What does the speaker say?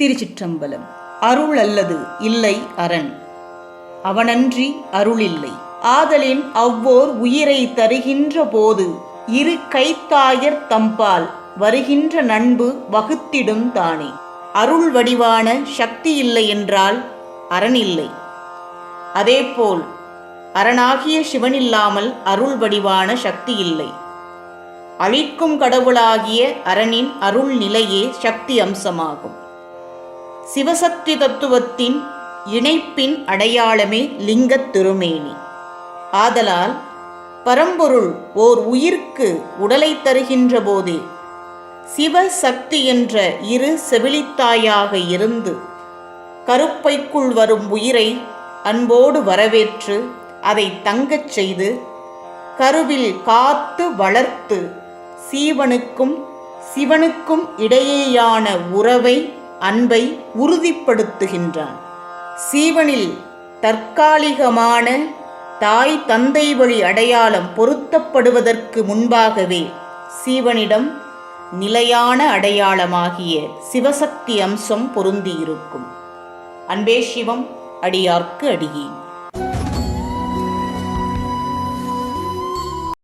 திருச்சிற்றம்பலம். அருள் அல்லது இல்லை அரண். அவனன்றி அருளில்லை. ஆதலின் அவ்வோர் உயிரை தருகின்ற போது இரு கைத்தாயர் தம்பால் வருகின்ற நண்பு வகுத்திடும் தானே. அருள் வடிவான சக்தி இல்லை என்றால் அரணில்லை அதேபோல் அரணாகிய சிவனில்லாமல் அருள் வடிவான சக்தி இல்லை. அழிக்கும் கடவுளாகிய அரணின் அருள் நிலையே சக்தி அம்சமாகும். சிவசக்தி தத்துவத்தின் இணைப்பின் அடையாளமே லிங்கத் திருமேனி. ஆதலால் பரம்பொருள் ஓர் உயிர்க்கு உடலை தருகின்ற போதே சிவசக்தி என்ற இரு செவிலித்தாயாக இருந்து கருப்பைக்குள் வரும் உயிரை அன்போடு வரவேற்று அதை தங்கச் செய்து கருவில் காத்து வளர்த்து சீவனுக்கும் சிவனுக்கும் இடையேயான உறவை அன்பை உறுதிப்படுத்துகின்றான். சீவனில் தற்காலிகமான தாய் தந்தை வழி அடையாளம் பொருத்தப்படுவதற்கு முன்பாகவே சீவனிடம் நிலையான அடையாளமாகிய சிவசக்தி அம்சம் பொருந்தியிருக்கும். அன்பே சிவம் அடியார்க்கு அடியேன்.